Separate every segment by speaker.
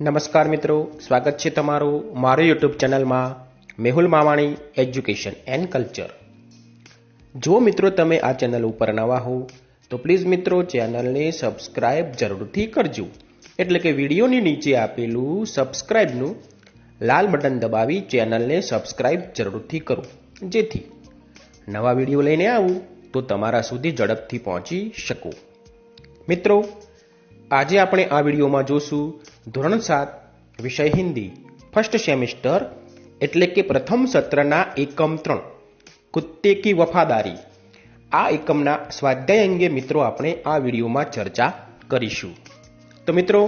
Speaker 1: નમસ્કાર મિત્રો, સ્વાગત છે તમારું મારું યુટ્યુબ ચેનલમાં Mehul Mavani education and culture જો મિત્રો તમે આ ચેનલ ઉપર નવા હો, તો પ્લીઝ મિત્રો ચેનલને સબસ્ક્રાઇબ જરૂરથી કરજો. એટલે કે વિડીયોની નીચે આપેલું સબસ્ક્રાઇબનું લાલ બટન દબાવી ચેનલને સબસ્ક્રાઇબ જરૂરથી કરો. જેથી નવા વીડિયો લઈને આવું તો તમારા સુધી ઝડપથી પહોંચી શકો. મિત્રો આજે આપણે આ વિડીયોમાં જોશું ધોરણ સાત, વિષય હિન્દી ફર્સ્ટ સેમિસ્ટર એટલે કે પ્રથમ સત્રના એકમ ત્રણ કુત્તે કી વફાદારી. આ એકમના સ્વાધ્યાય અંગે મિત્રો આપણે આ વિડીયોમાં ચર્ચા કરીશું. તો મિત્રો,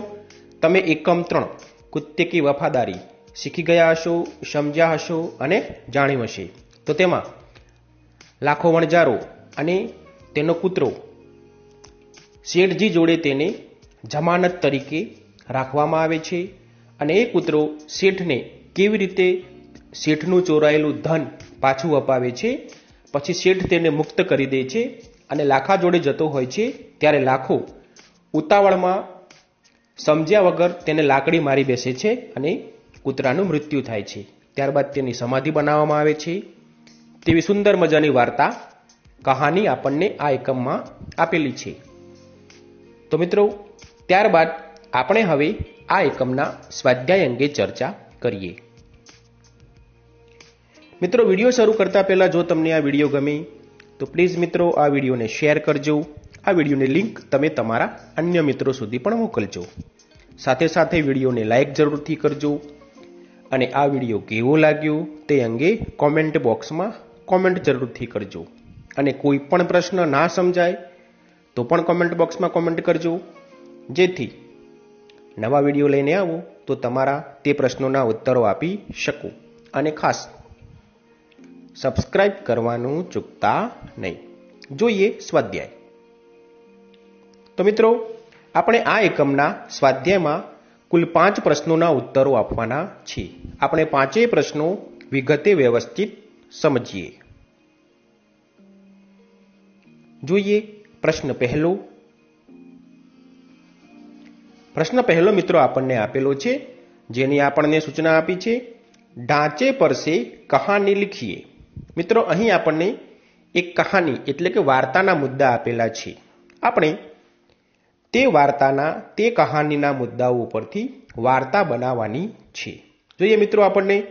Speaker 1: તમે એકમ ત્રણ કુત્તે કી વફાદારી, શીખી ગયા હશો, સમજ્યા હશો અને જાણ્યું હશે. તો તેમાં લાખો વણજારો અને તેનો કૂતરો શેઠજી જોડે તેને જમાનત તરીકે રાખવામાં આવે છે અને એ કૂતરો શેઠને કેવી રીતે શેઠનું ચોરાયેલું ધન પાછું અપાવે છે? પછી શેઠ તેને મુક્ત કરી દે છે અને લાખા જોડે જતો હોય છે ત્યારે લાખો ઉતાવળમાં સમજ્યા વગર તેને લાકડી મારી બેસે છે અને કૂતરાનું મૃત્યુ થાય છે. ત્યારબાદ તેની સમાધિ બનાવવામાં આવે છે. તેવી સુંદર મજાની વાર્તા કહાની આપણને આ એકમમાં આપેલી છે. તો મિત્રો ત્યારબાદ આપણે હવે આ એકમના સ્વાધ્યાય અંગે ચર્ચા કરીએ. મિત્રો, વીડિયો શરૂ કરતા પહેલા જો તમને આ વીડિયો ગમે, તો પ્લીઝ મિત્રો, આ વિડીયોને શેર કરજો. આ વિડીયોની લિંક તમે તમારા અન્ય મિત્રો સુધી પણ મોકલજો. સાથે સાથે વિડીયોને લાઇક જરૂરથી કરજો. અને આ વીડિયો કેવો લાગ્યો તે અંગે કોમેન્ટ બોક્સમાં કોમેન્ટ જરૂરથી કરજો. અને કોઈ પણ પ્રશ્ન ના સમજાય, તો પણ કોમેન્ટ બોક્સમાં કોમેન્ટ કરજો. જેથી નવા વીડિયો લઈને આવું તો તમારા તે પ્રશ્નોના ઉત્તરો આપી શકું. અને ખાસ સબસ્ક્રાઇબ કરવાનું ચૂકતા નહીં. જોઈએ સ્વાધ્યાય. તો મિત્રો, આપણે આ એકમના સ્વાધ્યાયમાં કુલ પાંચ પ્રશ્નોના ઉત્તરો આપવાના છે આપણે પાંચેય પ્રશ્નો વિગતે વ્યવસ્થિત સમજીએ. જોઈએ પ્રશ્ન પહેલો પ્રશ્ન પહેલો મિત્રો આપણને આપેલો છે, જેની આપણને સૂચના આપી છે, ઢાંચે પર સે કહાની લીખીએ. મિત્રો, અહીં આપણને એક કહાની એટલે કે વાર્તાના મુદ્દા આપેલા છે. આપણે તે વાર્તાના, તે કહાનીના મુદ્દાઓ ઉપરથી વાર્તા બનાવવાની છે. જોઈએ મિત્રો આપણને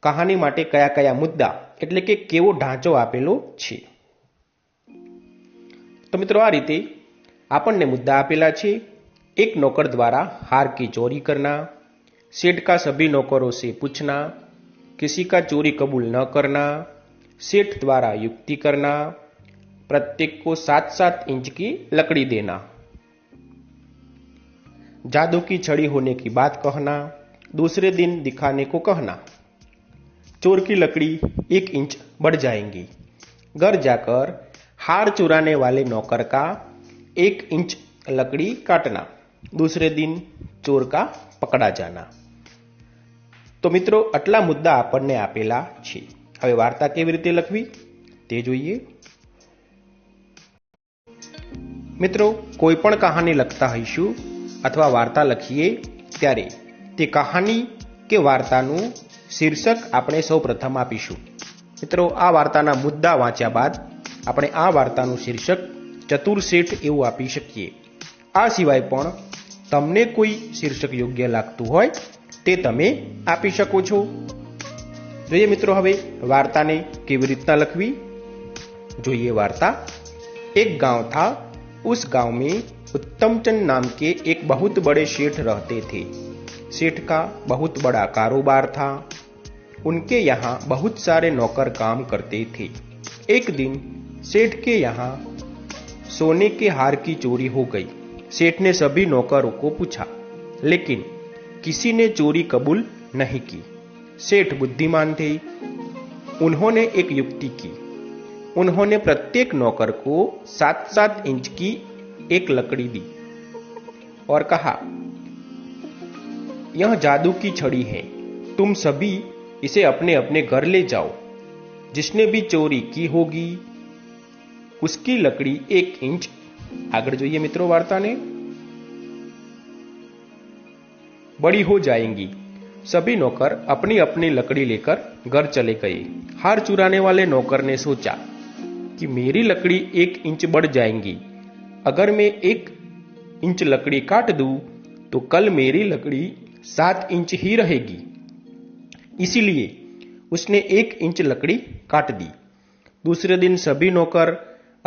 Speaker 1: કહાની માટે કયા કયા મુદ્દા એટલે કે કેવો ઢાંચો આપેલો છે. તો મિત્રો આ રીતે આપણને મુદ્દા આપેલા છે. एक नौकर द्वारा हार की चोरी करना, सेठ का सभी नौकरों से पूछना, किसी का चोरी कबूल न करना, सेठ द्वारा युक्ति करना, प्रत्येक को सात सात इंच की लकड़ी देना। जादू की छड़ी होने की बात कहना, दूसरे दिन दिखाने को कहना। चोर की लकड़ी एक इंच बढ़ जाएँगी। घर जाकर हार चुराने वाले नौकर का एक इंच लकड़ी काटना। दूसरे दिन ચોર કા પકડા જાના તો મિત્રો આટલા મુદ્દા આપણને આપેલા છે હવે વાર્તા કેવી રીતે લખવી તે જોઈએ મિત્રો કોઈ પણ કહાની લખતા હોઈશું અથવા વાર્તા લખીએ ત્યારે તે કહાની કે વાર્તાનું શીર્ષક આપણે સૌ પ્રથમ આપીશું મિત્રો આ વાર્તાના મુદ્દા વાંચ્યા બાદ આપણે આ વાર્તાનું શીર્ષક ચતુર શેઠ એવું આપી શકીએ આ સિવાય પણ તમને કોઈ શીર્ષક યોગ્ય લાગતું હોય તે તમે આપી શકો છો જોઈએ મિત્રો હવે વાર્તાને કેવી રીતના લખવી જોઈએ વાર્તા एक गांव था उस गांव में उत्तमचंद नाम के एक बहुत बड़े सेठ रहते थे सेठ का बहुत बड़ा कारोबार था उनके यहाँ बहुत सारे नौकर काम करते थे एक दिन सेठ के यहाँ सोने के हार की चोरी हो गई सेठ ने सभी नौकरों को पूछा, लेकिन किसी ने चोरी कबूल नहीं की। सेठ बुद्धिमान थे। उन्होंने एक युक्ति की। उन्होंने प्रत्येक नौकर को सात सात इंच की एक लकड़ी दी और कहा, यह जादू की छड़ी है। तुम सभी इसे अपने अपने घर ले जाओ। जिसने भी चोरी की होगी, उसकी लकड़ी एक इंच આગળ જોઈએ મિત્રો વાર્તાને बड़ी हो जाएंगी सभी नौकर अपनी अपनी लकड़ी लेकर घर चले गए हार चुराने वाले नौकर ने सोचा कि मेरी लकड़ी एक इंच बढ़ जाएंगी अगर मैं एक इंच लकड़ी काट दूं तो कल मेरी लकड़ी सात इंच ही रहेगी इसीलिए उसने एक इंच लकड़ी काट दी दूसरे दिन सभी नौकर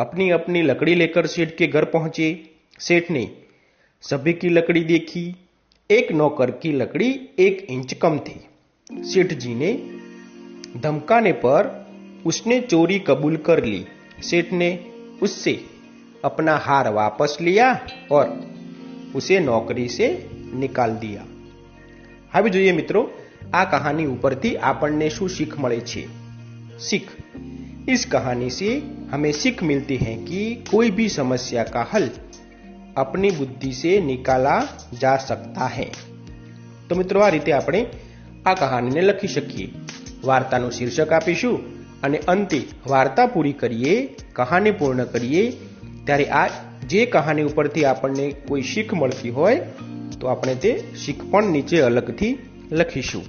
Speaker 1: अपनी अपनी लकड़ी लेकर सेठ के घर पहुंचे सेठ ने सभी की लकड़ी देखी एक नौकर की लकड़ी एक इंच कम थी सेठ जी ने धमकाने पर उसने चोरी कबूल कर ली सेठ ने उससे अपना हार वापस लिया और उसे नौकरी से નિકાલ દિયા હવે જોઈએ મિત્રો આ કહાની ઉપરથી આપણને શું શીખ મળે છે सीख इस कहानी से हमें सीख मिलती है कि कोई भी समस्या का हल अपनी बुद्धि से निकाला जा सकता है તો મિત્રો આ રીતે આપણે આ કહાનીને લખી શકીએ વાર્તાનું શીર્ષક આપીશું અને અંતે વાર્તા પૂરી કરીએ કહાની પૂર્ણ કરીએ ત્યારે આ જે કહાની ઉપરથી આપણને કોઈ શીખ મળતી હોય તો આપણે તે શીખ પણ નીચે અલગથી લખીશું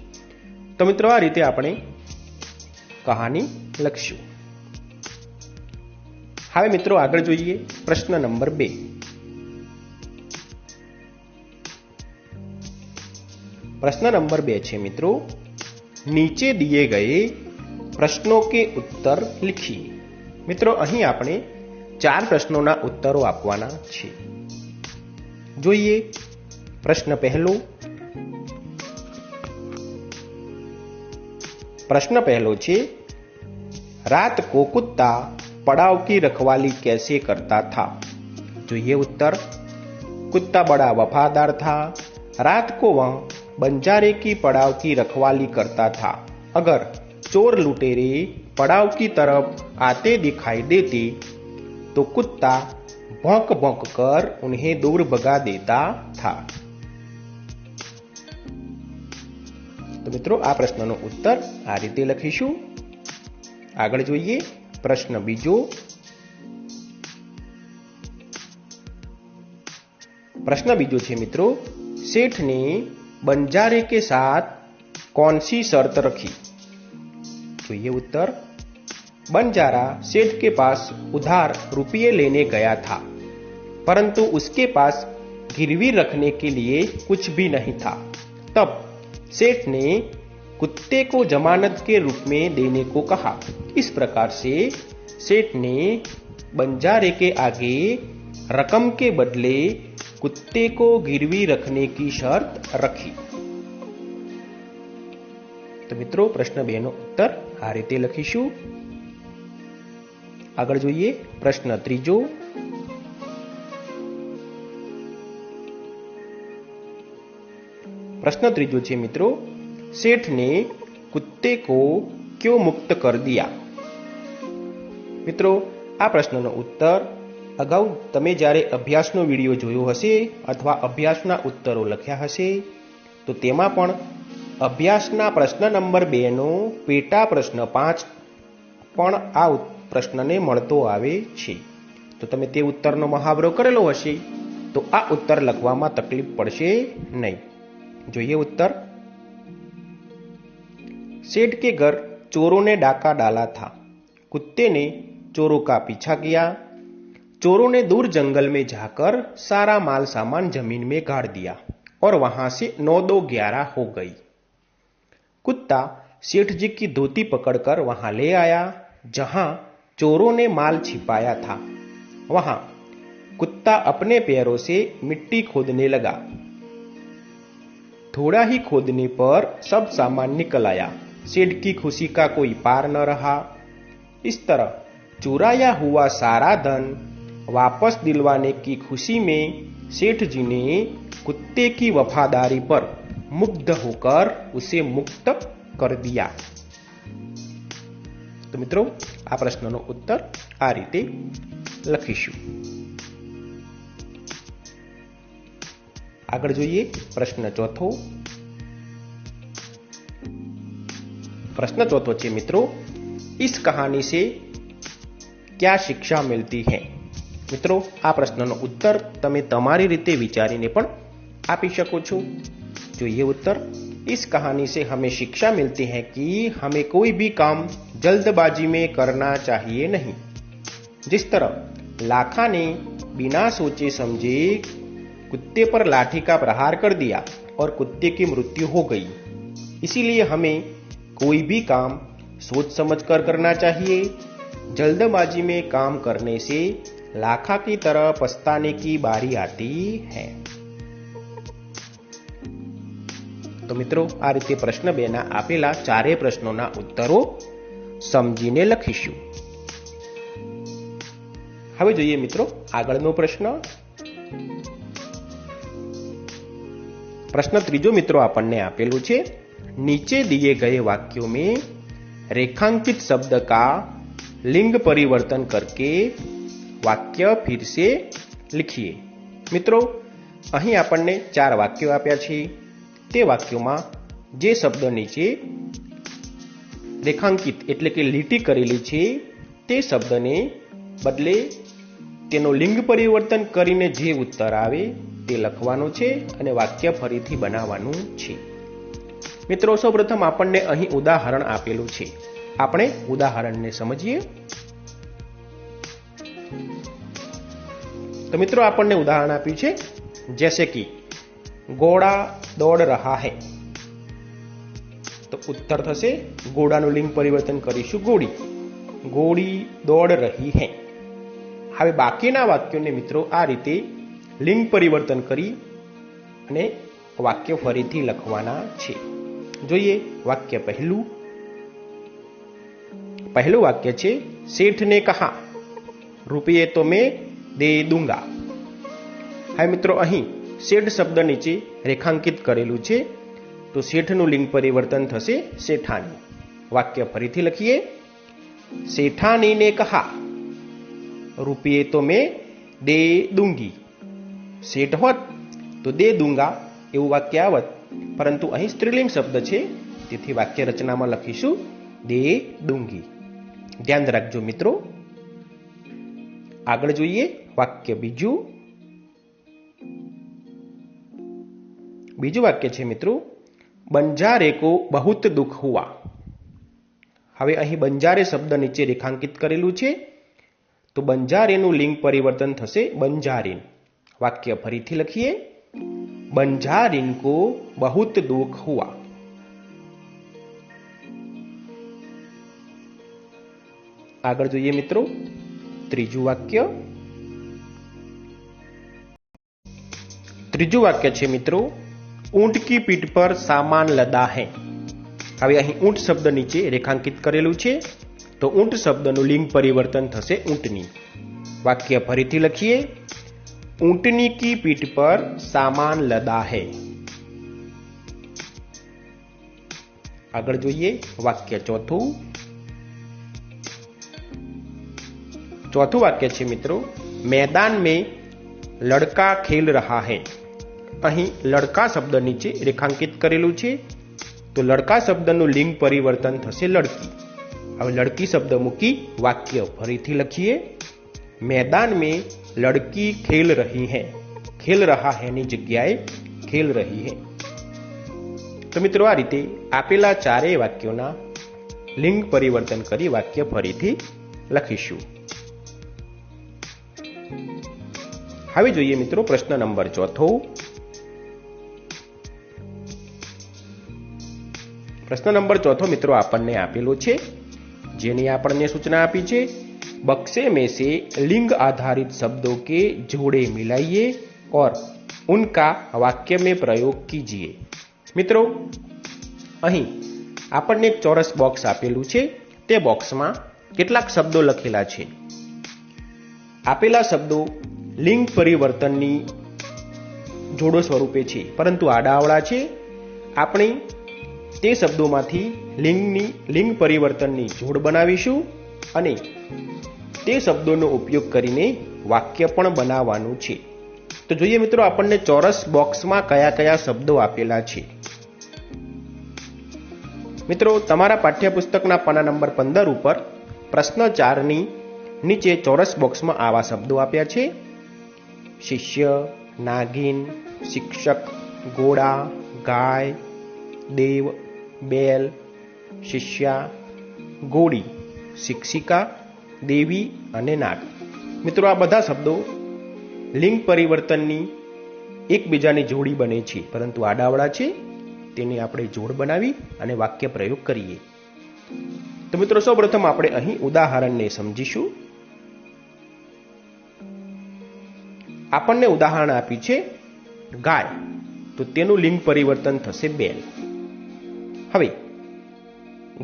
Speaker 1: તો મિત્રો આ રીતે આપણે કહાની લખશું હવે મિત્રો આગળ જોઈએ પ્રશ્ન નંબર બે. પ્રશ્ન નંબર બે છે મિત્રો. નીચે દીએ ગયે પ્રશ્નો કે ઉત્તર લખીએ મિત્રો, અહીં આપણે ચાર પ્રશ્નોના ઉત્તરો આપવાના છે. જોઈએ પ્રશ્ન પહેલો. પ્રશ્ન પહેલો છે, રાત કોકુત્તા पड़ाव की रखवाली कैसे करता था जो ये उत्तर कुत्ता बड़ा वफादार था रात को वह बंजारे की पड़ाव की रखवाली करता था अगर चोर लुटेरे पड़ाव की तरफ आते दिखाई देते तो कुत्ता भौंक भौंक कर उन्हें दूर भगा देता था તો મિત્રો આ પ્રશ્નનો ઉત્તર આ રીતે લખીશું આગળ જોઈએ પ્રશ્ન બીજો प्रश्न बीजो छे मित्रों सेठ ने बंजारे के साथ कौन सी शर्त रखी तो ये उत्तर बंजारा सेठ के पास उधार रुपये लेने गया था परंतु उसके पास गिरवी रखने के लिए कुछ भी नहीं था तब सेठ ने कुत्ते को जमानत के रूप में देने को कहा इस प्रकार से सेठ ने बंजारे के आगे रकम के बदले कुत्ते को गिरवी रखने की शर्त रखी તો મિત્રો પ્રશ્ન બે નો ઉત્તર આ રીતે લખીશું આગળ જોઈએ પ્રશ્ન ત્રીજો प्रश्न ત્રીજો છે મિત્રો सेठ ने कुत्ते को क्यों मुक्त कर दिया મિત્રો આ પ્રશ્નનો ઉત્તર અગાઉ તમે જ્યારે અભ્યાસનો વિડીયો જોયો હશે અથવા અભ્યાસના ઉત્તરો લખ્યા હશે તો તેમાં પણ અભ્યાસના પ્રશ્ન નંબર બેનો પેટા પ્રશ્ન પાંચ પણ આ પ્રશ્નને મળતો આવે છે તો તમે તે ઉત્તરનો મહાવરો કરેલો હશે તો આ ઉત્તર લખવામાં તકલીફ પડશે નહીં જોઈએ उत्तर सेठ के घर चोरों ने डाका डाला था। कुत्ते ने चोरों का पीछा किया। चोरों ने दूर जंगल में जाकर सारा माल सामान ज़मीन में गाड़ दिया और वहाँ से नौ दो ग्यारह हो गई। कुत्ता सेठ जी की धोती पकड़कर वहाँ ले आया, जहाँ चोरों ने माल छिपाया था। वहाँ कुत्ता अपने पैरों से मिट्टी खोदने लगा। थोड़ा ही खोदने पर सब सामान निकल आया। सेठ की खुशी का कोई पार न रहा इस तरह चुराया हुआ सारा धन वापस दिलवाने की खुशी में सेठ जी ने कुत्ते की वफादारी पर मुग्ध होकर उसे मुक्त कर दिया તો મિત્રો આ પ્રશ્નનો ઉત્તર આ રીતે લખીશું આગળ જોઈએ પ્રશ્ન ચોથો प्रश्न चौथो छे मित्रों इस कहानी से क्या शिक्षा मिलती है મિત્રો આ પ્રશ્નનો ઉત્તર તમે તમારી રીતે વિચારીને પણ આપી શકો છો જોઈએ उत्तर इस कहानी से हमें शिक्षा मिलती है कि हमें कोई भी काम जल्दबाजी में करना चाहिए नहीं जिस तरह लाखा ने बिना सोचे समझे कुत्ते पर लाठी का प्रहार कर दिया और कुत्ते की मृत्यु हो गई इसीलिए हमें कोई भी काम सोच समझ कर करना चाहिए जल्दबाजी में काम करने से लाखा की तरह पछताने की बारी आती है તો મિત્રો આ રીતે પ્રશ્ન બેના આપેલા ચારે પ્રશ્નોના ઉત્તરો સમજીને લખીશું હવે જોઈએ મિત્રો આગળનો પ્રશ્ન प्रश्न ત્રીજો મિત્રો આપણને આપેલું છે नीचे दिए गए वाक्यों में रेखांकित शब्द का लिंग परिवर्तन करके वाक्य फिर से लिखिए મિત્રો અહીં આપણને ચાર વાક્યો આપ્યા છે તે વાક્યોમાં જે શબ્દ નીચે રેખાંકિત એટલે કે લીટી કરેલી છે તે શબ્દને બદલે તેનો લિંગ પરિવર્તન કરીને જે ઉત્તર આવે તે લખવાનું છે અને વાક્ય ફરીથી બનાવવાનું છે મિત્રો, સૌપ્રથમ આપણને અહીં ઉદાહરણ આપેલું છે. આપણે ઉદાહરણને સમજીએ. તો મિત્રો, આપણને ઉદાહરણ આપ્યું છે, જૈસે કે ઘોડા દોડ રહા હૈ. તો ઉત્તર થશે ઘોડાનું લિંગ પરિવર્તન કરીશું ઘોડી ઘોડી દોડ રહી હૈ. હવે બાકીના વાક્યોને મિત્રો, આ રીતે લિંગ પરિવર્તન કરી અને વાક્ય ફરીથી લખવાના છે. જોઈએ વાક્ય પહેલું. પહેલું વાક્ય છે, શેઠને કહા, રૂપિયે તો મેં દે દુંગા. હા મિત્રો, અહીં શેઠ શબ્દ નીચે રેખાંકિત કરેલું છે, તો શેઠનું લિંગ પરિવર્તન થશે શેઠાની. વાક્ય ફરીથી લખીએ, શેઠાનીને કહા, રૂપિયે તો મેં દે દુંગી. શેઠ હોત તો દે દુંગા એવું વાક્ય આવત. પરંતુ અહીં સ્ત્રીલિંગ શબ્દ છે. તેથી વાક્ય રચનામાં લખીશું. દે ડુંગી. ધ્યાન રાખજો મિત્રો. આગળ જોઈએ વાક્ય બીજું. બીજું વાક્ય છે મિત્રો. બંજારે કો બહુત દુઃખ હુઆ. હવે અહીં બંજારે શબ્દ નીચે રેખાંકિત કરેલું છે. તો બંજારેનું લિંગ પરિવર્તન થશે બંજારીન. વાક્ય ફરીથી લખીએ. બંજારીન કો બહુત દુઃખ હુઆ આગળ જોઈએ મિત્રો ત્રીજું વાક્ય ત્રીજું વાક્ય છે મિત્રો ઊંટ કી પીઠ પર સામાન લદા હૈ હવે અહીં ઊંટ શબ્દ નીચે રેખાંકિત કરેલું છે તો ઊંટ શબ્દનું લિંગ પરિવર્તન થશે ઊંટની વાક્ય ફરીથી લખીએ ઊંટની કી પીઠ પર સામાન લદા હૈ આગળ જોઈએ વાક્ય ચોથું ચોથું વાક્ય છે મિત્રો मैदान में लड़का खेल रहा है અહીં લડકા શબ્દ નીચે રેખાંકિત કરેલું છે તો લડકા શબ્દનું લિંગ પરિવર્તન થશે લડકી હવે લડકી શબ્દ મૂકી વાક્ય ફરીથી લખીએ मैदान में લડકી ખેલ રહી હે ખેલ રહા હૈની જગ્યાએ ખેલ રહી હે તો મિત્રો આ રીતે આપેલા ચારેય વાક્યોના લિંગ પરિવર્તન કરી વાક્ય ફરીથી લખીશું હવે જોઈએ મિત્રો પ્રશ્ન નંબર ચોથો પ્રશ્ન નંબર ચોથો મિત્રો આપણને આપેલો છે જેની આપણને સૂચના આપી છે बक्से में से लिंग आधारित शब्दों के जोड़े मिलाइए और उनका वाक्य में प्रयोग कीजिए મિત્રો અહીં આપણને એક ચોરસ બોક્સ આપેલું છે તે બોક્સમાં કેટલાક શબ્દો લખેલા છે આપેલા શબ્દો લિંગ પરિવર્તનની જોડો સ્વરૂપે છે પરંતુ આડાવડા છે આપણે તે શબ્દોમાંથી લિંગની લિંગ પરિવર્તનની જોડ બનાવીશું અને તે શબ્દોનો ઉપયોગ કરીને વાક્ય પણ બનાવવાનું છે. તો જોઈએ મિત્રો, આપણને ચોરસ બોક્સમાં કયા કયા શબ્દો આપેલા છે. મિત્રો, તમારા પાઠ્યપુસ્તકના પાના નંબર પંદર ઉપર પ્રશ્ન ચારની નીચે ચોરસ બોક્સમાં આવા શબ્દો આપ્યા છે. શિષ્ય, નાગિન, શિક્ષક, ઘોડા, ગાય, દેવ, બેલ, શિષ્યા ગોળી શિક્ષિકા દેવી અને નાગ. મિત્રો, આ બધા શબ્દો લિંગ પરિવર્તનની એકબીજાની જોડી બને છે. પરંતુ આડાવડા છે, તેની આપણે જોડ બનાવી અને વાક્ય પ્રયોગ કરીએ. તો મિત્રો, સૌપ્રથમ આપણે અહીં ઉદાહરણને સમજીશું. આપણને ઉદાહરણ આપ્યું છે, ગાય. તો તેનું લિંગ પરિવર્તન થશે બેલ હવે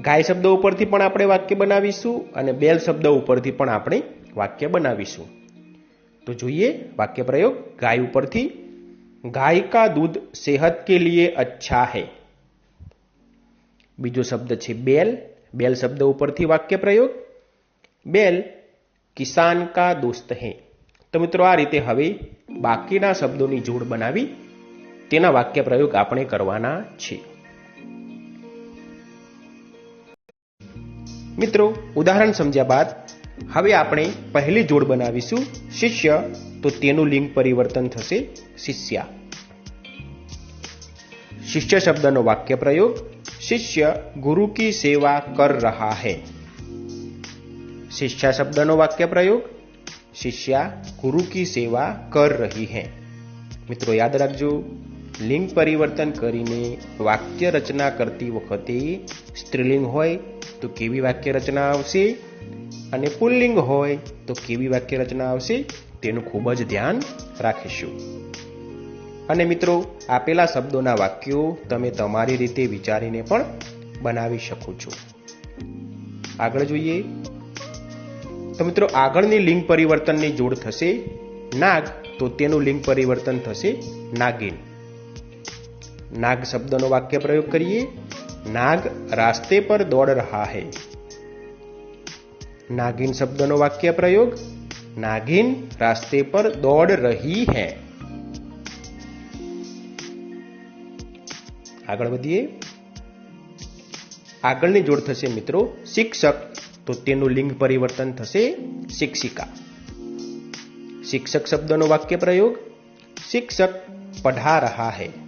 Speaker 1: ગાય શબ્દ ઉપરથી પણ આપણે વાક્ય બનાવીશું અને બેલ શબ્દ ઉપરથી પણ આપણે વાક્ય બનાવીશું. તો જોઈએ વાક્ય પ્રયોગ. ગાય ઉપરથી ગાય કા દૂધ સેહત કે લીએ અચ્છા હે? બીજો શબ્દ છે બેલ. બેલ શબ્દ ઉપરથી વાક્ય પ્રયોગ. બેલ, કિસાન કા દોસ્ત હે? તો મિત્રો આ રીતે હવે બાકીના શબ્દોની જોડ બનાવી, તેના વાક્ય પ્રયોગ આપણે કરવાના છીએ મિત્રો, ઉદાહરણ સમજ્યા બાદ હવે આપણે પહેલી જોડ બનાવીશું, શિષ્ય. તો તેનું લિંગ પરિવર્તન થશે શિષ્યા. શિષ્ય શબ્દનો વાક્ય પ્રયોગ, શિષ્ય ગુરુ કી સેવા કર રહા હૈ. શિષ્યા શબ્દનો વાક્ય પ્રયોગ, શિષ્યા ગુરુ કી સેવા કર રહી હૈ. મિત્રો, યાદ રાખજો, લિંગ પરિવર્તન કરીને વાક્ય રચના કરતી વખતે સ્ત્રીલિંગ હોય તો કેવી વાક્ય રચના આવશે? અને પુલ્લિંગ હોય તો કેવી વાક્ય રચના આવશે? તેનું ખૂબ જ ધ્યાન રાખીશું. અને મિત્રો, આપેલા શબ્દોના વાક્યો તમે તમારી રીતે વિચારીને પણ બનાવી શકો છો. આગળ જોઈએ. તો મિત્રો, આગળની લિંગ પરિવર્તનની જોડ થશે નાગ, તો તેનું લિંગ પરિવર્તન થશે નાગિન. નાગ શબ્દનો વાક્ય પ્રયોગ કરીએ. નાગ રાસ્તે પર દોડ રહા હે. નાગિન શબ્દનો વાક્ય પ્રયોગ, નાગિન રાસ્તે પર દોડ રહી હે. આગળ વધીએ. આગળની જોડ થશે મિત્રો શિક્ષક, તો તેનું લિંગ પરિવર્તન થશે શિક્ષિકા. શિક્ષક શબ્દનો વાક્ય પ્રયોગ, શિક્ષક પઢા રહા હૈ.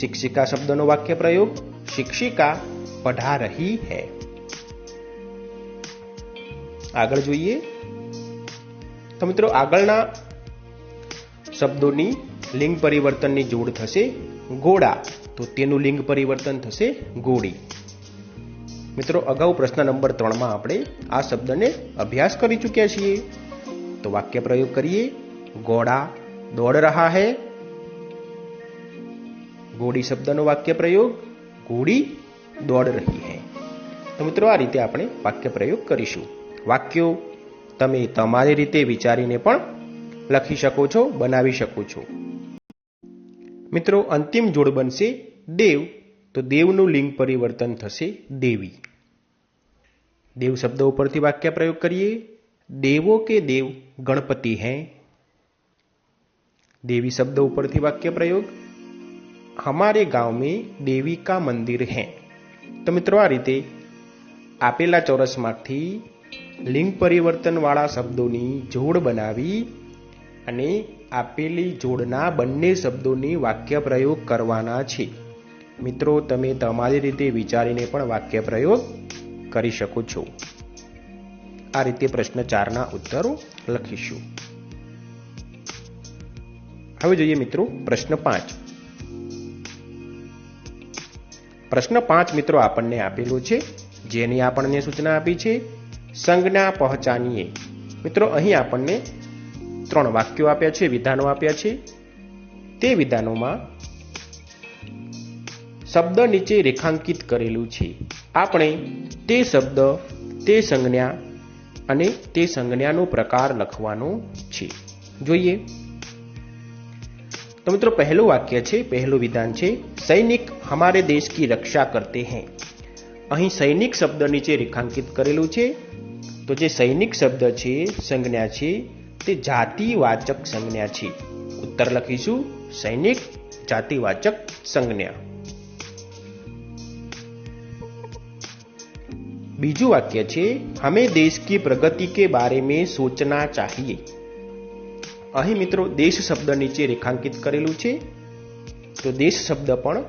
Speaker 1: શિક્ષિકા શબ્દનો વાક્ય પ્રયોગ શિક્ષિકા પઢા રહી હૈ. આગળ જોઈએ. તો મિત્રો આગળના શબ્દોની લિંગ પરિવર્તનની જોડ થશે ગોળા. તો તેનું લિંગ પરિવર્તન થશે ગોળી. મિત્રો અગાઉ પ્રશ્ન નંબર ત્રણમાં આપણે આ શબ્દને અભ્યાસ કરી ચૂક્યા છીએ. તો વાક્ય પ્રયોગ કરીએ. ગોળા દોડ રહા હૈ. ગોળી શબ્દનો વાક્ય પ્રયોગ ગોળી દોડ રહી હૈ. તો મિત્રો આ રીતે આપણે વાક્ય પ્રયોગ કરીશું. વાક્યો તમે તમારી રીતે વિચારીને પણ લખી શકો છો, બનાવી શકો છો. મિત્રો, અંતિમ જોડ બનશે દેવ. તો દેવનું લિંગ પરિવર્તન થશે દેવી. દેવ શબ્દ ઉપરથી વાક્ય પ્રયોગ કરીએ. દેવો કે દેવ ગણપતિ હૈ? દેવી શબ્દ ઉપરથી વાક્ય પ્રયોગ. हमारे गांव में देवी का मंदिर है તો મિત્રો આ રીતે આપેલા ચોરસમાંથી લિંગ પરિવર્તનવાળા શબ્દોની જોડ બનાવી અને આપેલી જોડના બંને શબ્દોની વાક્ય પ્રયોગ કરવાના છે મિત્રો તમે તમારી રીતે વિચારીને પણ વાક્ય પ્રયોગ કરી શકો છો આ રીતે પ્રશ્ન ચારના ઉત્તરો લખીશું હવે જોઈએ મિત્રો પ્રશ્ન પાંચ પ્રશ્ન પાંચ મિત્રો આપણને આપેલો છે, જેની આપણને સૂચના આપી છે, સંજ્ઞા પહચાનીએ મિત્રો, અહીં આપણને ત્રણ વાક્યો આપ્યા છે, વિધાનો આપ્યા છે. તે વિધાનોમાં શબ્દ નીચે રેખાંકિત કરેલું છે. આપણે તે શબ્દ, તે સંજ્ઞા અને તે સંજ્ઞાનો પ્રકાર લખવાનો છે. જોઈએ. तो मित्रों, पहलू वाक्य है पहलू विधान है सैनिक हमारे देश की रक्षा करते हैं। अं सैनिक शब्द नीचे रेखांकित करेलू है तो जे सैनिक शब्द है संज्ञा है ते जातिवाचक संज्ञा है उत्तर लखीशू सैनिक जातिवाचक संज्ञा। बीजू वाक्य है हमें देश की प्रगति के बारे में सोचना चाहिए। અહીં મિત્રો દેશ શબ્દ નીચે રેખાંકિત કરેલું છે. તો દેશ શબ્દ પણ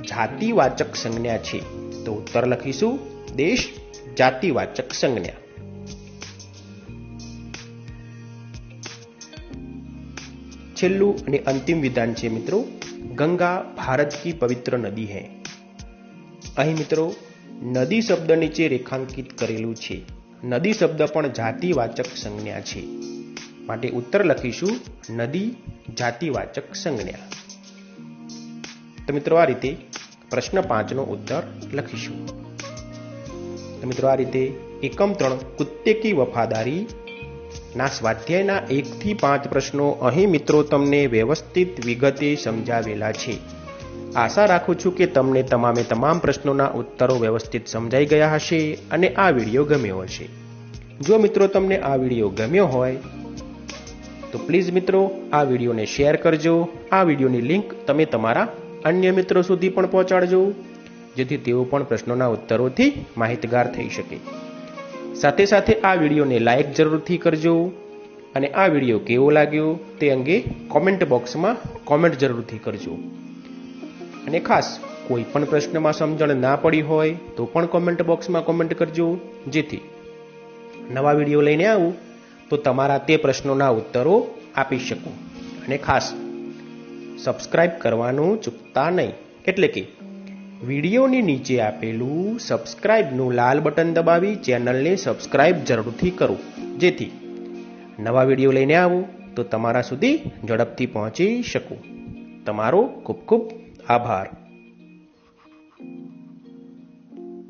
Speaker 1: જાતિવાચક સંજ્ઞા છે. તો ઉત્તર લખીશું. દેશ જાતિવાચક સંજ્ઞા. છેલ્લું અને અંતિમ વિધાન છે મિત્રો, ગંગા ભારત કી પવિત્ર નદી હૈ. અહીં મિત્રો, નદી શબ્દ નીચે રેખાંકિત કરેલું છે. નદી શબ્દ પણ જાતિવાચક સંજ્ઞા છે. માટે ઉત્તર લખીશું, નદી જાતિવાચક સંજ્ઞા. તો મિત્રો આ રીતે પ્રશ્ન પાંચનો ઉત્તર લખીશું. તો મિત્રો આ રીતે એકમ ત્રણ, કુત્તેકી વફાદારી. ના સ્વાધ્યાયના એકથી પાંચ પ્રશ્નો અહીં મિત્રો તમને વ્યવસ્થિત વિગતે સમજાવેલા છે. આશા રાખું છું કે તમને તમામે તમામ પ્રશ્નોના ઉત્તરો વ્યવસ્થિત સમજાઈ ગયા હશે અને આ વીડિયો ગમ્યો હશે. જો મિત્રો તમને આ વીડિયો ગમ્યો હોય તો પ્લીઝ મિત્રો, આ વિડીયોને શેર કરજો. આ વિડીયોની લિંક તમે તમારા અન્ય મિત્રો સુધી પણ પહોંચાડજો, જેથી તેઓ પણ પ્રશ્નોના ઉત્તરોથી માહિતગાર થઈ શકે. સાથે સાથે આ વિડીયોને લાઇક જરૂરથી કરજો અને આ વીડિયો કેવો લાગ્યો તે અંગે કોમેન્ટ બોક્સમાં કોમેન્ટ જરૂરથી કરજો. અને ખાસ, કોઈ પણ પ્રશ્નમાં સમજણ ના પડી હોય તો પણ કોમેન્ટ બોક્સમાં કોમેન્ટ કરજો. જેથી નવા વીડિયો લઈને આવું. તો તમારા તે પ્રશ્નોના ઉત્તરો આપી શકું. અને ખાસ, સબસ્ક્રાઇબ કરવાનું ચૂકતા નહીં. એટલે કે, વિડીયોની નીચે આપેલું સબસ્ક્રાઇબનું લાલ બટન દબાવી ચેનલને સબસ્ક્રાઇબ જરૂરથી કરો. જેથી, નવા વીડિયો લઈને આવું તો તમારા સુધી ઝડપથી પહોંચી શકું. તમારો ખૂબ ખૂબ આભાર.